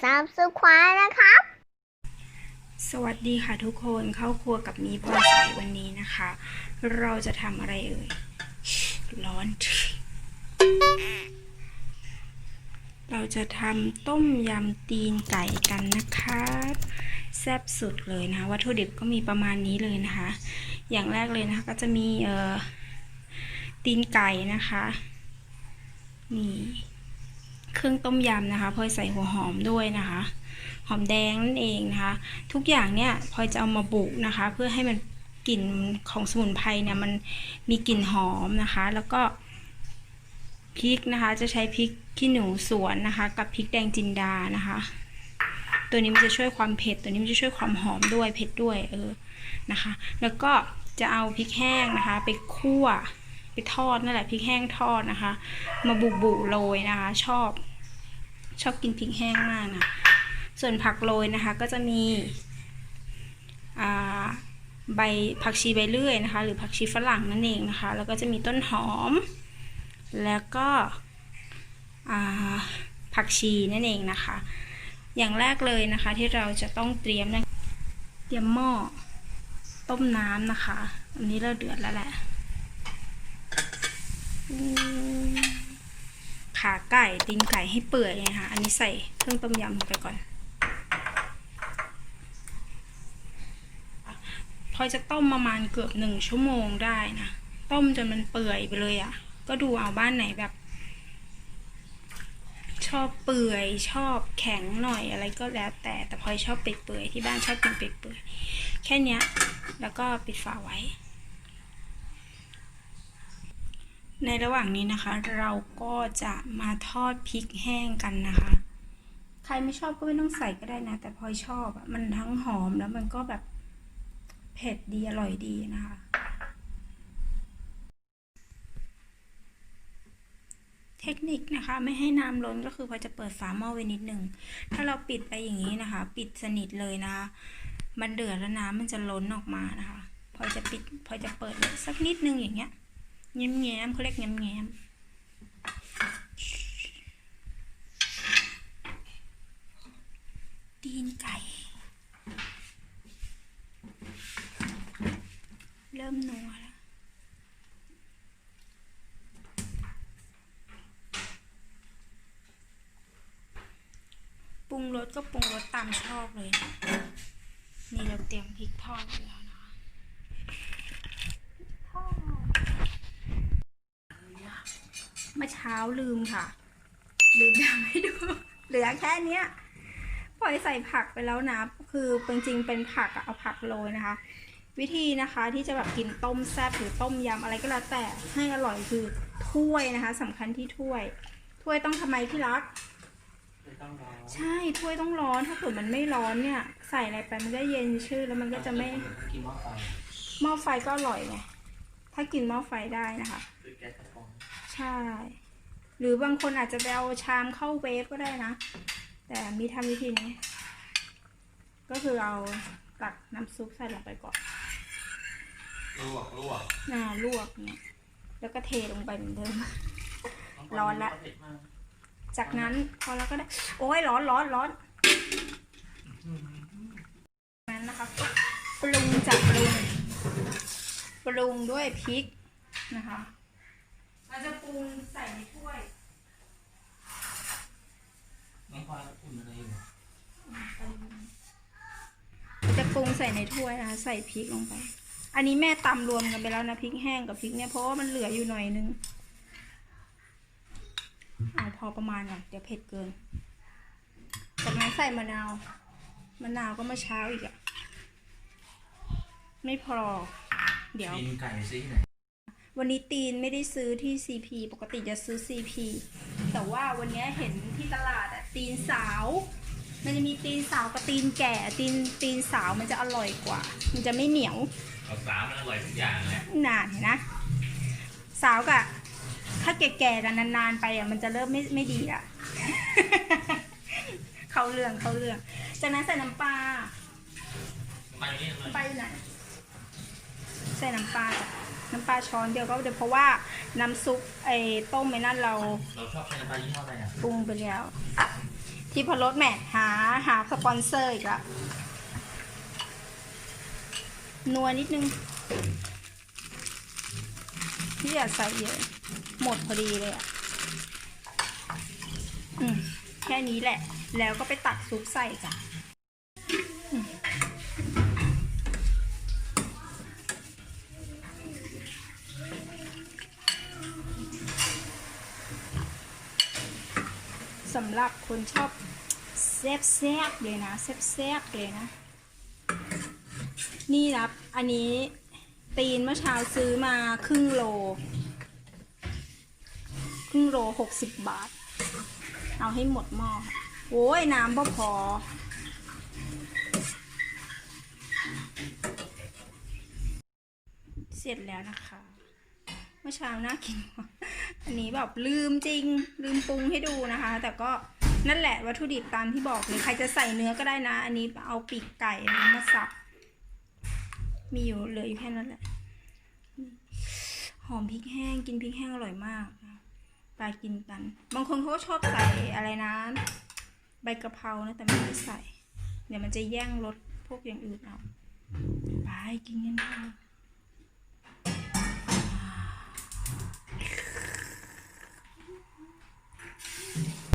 ซับสไครต์นะครับ สวัสดีค่ะทุกคนเข้าครัวกับมีพลอยสายวันนี้นะคะ เราจะทำอะไรเอ่ย ร้อน เราจะทำต้มยำตีนไก่กันนะคะแซ่บสุดเลยนะคะ วัตถุดิบก็มีประมาณนี้เลยนะคะ อย่างแรกเลยนะคะก็จะมีเอ่อตีนไก่นะคะ นี่ เครื่องต้มยำนะคะพลอยใส่หัวหอมด้วยนะคะ หอมแดงนั่นเองนะคะ ทุกอย่างเนี่ยพลอยจะเอามาบุกนะคะ เพื่อให้มันกลิ่นของสมุนไพรเนี่ยมันมีกลิ่นหอมนะคะ แล้วก็พริกนะคะ จะใช้พริกขี้หนูสวนนะคะ กับพริกแดงจินดานะคะ ตัวนี้มันจะช่วยความเผ็ด ตัวนี้มันจะช่วยความหอมด้วยเผ็ดด้วยเออนะคะ แล้วก็จะเอาพริกแห้งนะคะ ไปคั่วไปทอดนั่นแหละพริกแห้งทอดนะคะ มาบุบุโรยนะคะ ชอบ ชอบกินพริกแห้งมากนะ ส่วนผักโรยนะคะก็จะมีใบผักชีใบเลื่อยนะคะ หรือผักชีฝรั่งนั่นเองนะคะ แล้วก็จะมีต้นหอม แล้วก็ผักชีนั่นเองนะคะ อย่างแรกเลยนะคะที่เราจะต้องเตรียมนะเตรียมหม้อต้มน้ำนะคะ อันนี้เราเดือดแล้วแหละ ขาไก่ตีนไก่ให้เปื่อยนะคะอันนี้ใส่เครื่องต้มยำลงไปก่อน พอจะต้มประมาณเกือบหนึ่งชั่วโมงได้นะ ต้มจนมันเปื่อยไปเลยอะ่ะ ก็ดูเอาบ้านไหนแบบ ชอบเปื่อยชอบแข็งหน่อยอะไรก็แล้วแต่แต่พลอยชอบเปื่อยๆที่บ้านชอบกินเปื่อยๆแค่นี้แล้วก็ปิดฝาไว้ ในระหว่างนี้นะคะ เราก็จะมาทอดพริกแห้งกันนะคะ ใครไม่ชอบก็ไม่ต้องใส่ก็ได้นะ แต่พลอยชอบอะมันทั้งหอมแล้วมันก็แบบเผ็ดดีอร่อยดีนะคะ เทคนิคนะคะไม่ให้น้ำล้นก็คือพอจะเปิดฝาหม้อไว้นิดหนึ่งถ้าเราปิดไปอย่างนี้นะคะ ปิดสนิทเลยนะคะ มันเดือดแล้วน้ำมันจะล้นออกมานะคะ พอจะปิดพอจะเปิดสักนิดนึงอย่างเงี้ย แง้มแง้มเขาเรียกแง้มแง้มตีนไก่ เริ่มนัวแล้วปรุงรสก็ปรุงรสตามชอบเลย นี่เราเตรียมพริกทอดแล้วนะคะทอดเมื่อเช้าลืมค่ะ ลืมทำให้ดู เหลือแค่เนี้ยปล่อยใส่ผักไปแล้วนะ คือจริงๆเป็นผักอะเอาผักโรยนะคะ วิธีนะคะที่จะแบบกินต้มแซ่บหรือต้มยำอะไรก็แล้วแต่ให้อร่อยคือถ้วยนะคะสำคัญที่ถ้วย ถ้วยต้องทำไมที่รักไม่ต้องรอใช่ถ้วยต้องร้อนถ้าเกิดมันไม่ร้อนเนี่ย ใส่อะไรไปมันก็เย็นชื่อแล้วมันก็จะไม่กินหม้อไฟหม้อไฟก็อร่อยไงถ้ากินหม้อไฟได้นะคะ ใช่ หรือบางคนอาจจะไปเอาชามเข้าเวฟก็ได้นะ แต่มีทำวิธีนี้ ก็คือเอาตักน้ำซุปใส่ลงไปก่อนลวกลวกน่าลวกเนี่ยแล้วก็เทลงไปเหมือนเดิม ร้อนละเผ็ดมากจากนั้นพอแล้วก็ได้ โอ้ยร้อนร้อนร้อนนั้นนะคะก็ปรุงจากปรุงปรุงด้วยพริกนะคะเรา จะปรุงใส่ในถ้วย น้องพลอยอุ่นอะไรอยู่จะปรุงใส่ในถ้วยนะคะใส่พริกลงไป อันนี้แม่ตำรวมกันไปแล้วนะพริกแห้งกับพริกเนี่ยเพราะว่ามันเหลืออยู่หน่อยนึงเอาพอประมาณก่อนเดี๋ยวเผ็ดเกิน จากนั้นใส่มะนาว มะนาวก็เมื่อเช้าอีกอะไม่พอ เดี๋ยว กินไก่ซิไหน วันนี้ตีนไม่ได้ซื้อที่ CP ปกติจะซื้อ CP แต่ว่าวันนี้เห็นที่ตลาดอะตีนสาว มันจะมีตีนสาวกับตีนแก่ ตีนตีนสาวมันจะอร่อยกว่า มันจะไม่เหนียวเอาสามมันอร่อยทุกอย่างแหละนานเห็นนะ สาวกับถ้าแก่ๆกันนานๆไปอะมันจะเริ่มไม่ไม่ดีอะ เขาเรื่องเขาเรื่อง จากนั้นใส่น้ำปลา ไปนี่เลยน้ำปลาอยู่ไหนใส่น้ำปลาจ้ะ น้ำปลาช้อนเดียวก็เดี๋ยวเพราะว่าน้ำซุปไอ้ต้มไอ้นั่นเราเราชอบใช้น้ำปลายี่ห้ออะไรอะปรุงไปแล้ว ที่พรสแหมหาหาสปอนเซอร์อีกแล้วนัวนิดนึงพี่อย่าใส่เยอะ หมดพอดีเลยอะอืมแค่นี้แหละ แล้วก็ไปตักซุปใส่จ้ะ สำหรับคนชอบแซ่บๆเลยนะแซ่บๆเลยนะ นี่นะอันนี้ตีนเมื่อเช้าซื้อมาครึ่งโล ครึ่งโลหกสิบบาท เอาให้หมดหม้อโอ้ยน้ำพอพอเสร็จแล้วนะคะ เมื่อเช้าน่ากินมาก อันนี้แบบลืมจริง ลืมปรุงให้ดูนะคะ แต่ก็นั่นแหละวัตถุดิบตามที่บอกเลยใครจะใส่เนื้อก็ได้นะ อันนี้เอาปีกไก่นะมาสับ มีอยู่เหลืออยู่แค่นั้นแหละ หอมพริกแห้งกินพริกแห้งอร่อยมากนะปลากินกัน บางคนเขาก็ชอบใส่อะไรนะ ใบกะเพรานะแต่ไม่ได้ใส่ เดี๋ยวมันจะแย่งรสพวกอย่างอื่นเอาไปกินกันค่ะ